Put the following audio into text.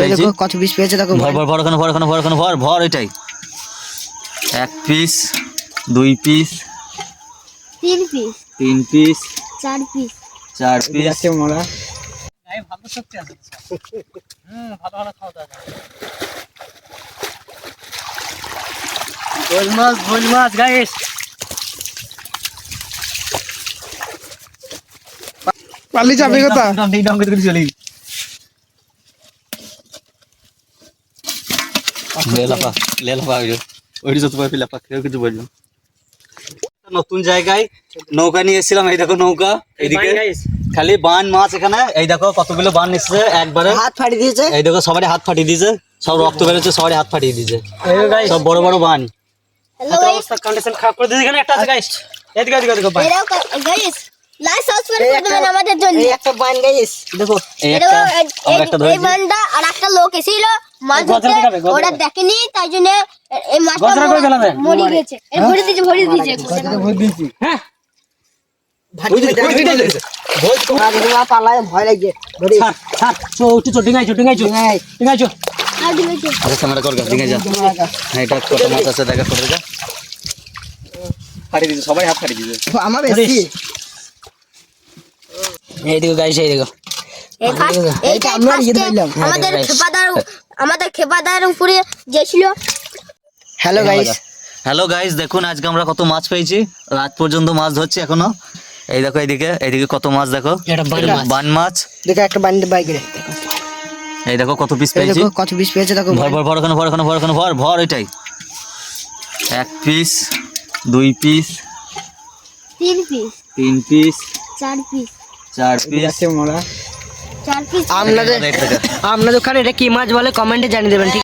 পেয়েছি কত পিস পেয়েছে দেখো ভর ভর ভর ওখানে ভর ওখানে ভর ওখানে ভর ভর এটাই এক পিস দুই পিস তিন পিস তিন পিস চার পিস চার পিস যাচ্ছে মোলা বোল মাছ বোল মাছ গাইস পালি যাবে কথা। ঠিক ঢং করে চলি লেলাপা লেলাপা ওই ওই যত পারবি লাপা কেউ কিছু বললাম নতুন জায়গায় নৌকা নিয়ে এসেছিলাম এই দেখো নৌকা এইদিকে খালি বান মাছ এখানে এই দেখো কতগুলো বান এসেছে একবারে। হাত ফাটিয়ে দিয়েছে। এই দেখো সবারই হাত ফাটিয়ে দিয়েছে সব রক্ত বেরোচ্ছে সবারই হাত ফাটিয়ে দিয়েছে। সব বড় বড় বান। অবস্থা কন্ডিশন খারাপ করে দিয়েছে এখানে একটা আছে গাইস এদিকে এদিকে এদিকে গাইস সাবস্ক্রাইব করে দেবেন আমাদের জন্য। এই একটা বাইন গাইস দেখো এই এটাও একটা এই- এই ধরেছি। আর একটা লোক এসেছিল মাছ ধরতে। ওরা দেখেনি তাই জন্য এই মাছটা। মরে গেছে। ভরে দিয়েছে ভরে দিয়েছে। দিয়েছি। হ্যাঁ? সবাই হাত ফাটিয়ে দিয়েছে। আমার বেশি এই দেখো গাইস এই দেখো এই ফার্স্ট এইটা এইটা আমরা ফার্স্ট ধরলাম। আমাদের খেপাদার আমাদের খেপাদার উপরে যে ছিল। হ্যালো গাইস হ্যালো গাইস দেখুন আজকে আমরা কত মাছ পেয়েছি। রাত পর্যন্ত মাছ ধরছি এখনও। এই দেখো এইদিকে এইদিকে কত মাছ দেখো। বান মাছ। দেখো একটা বাইন বাইক এই দেখো কত পিস পেয়েছি দেখো কত পিস পেয়েছে দেখো ভর ভর ভর ওখানে ভর ওখানে ভর ওখানে ভর ভর এটাই এক পিস দুই পিস তিন পিস তিন পিস চার পিস চার পিস আপনাদের আপনাদের ওখানে এটা কি মাছ বলে? কমেন্টে জানিয়ে দেবেন ঠিক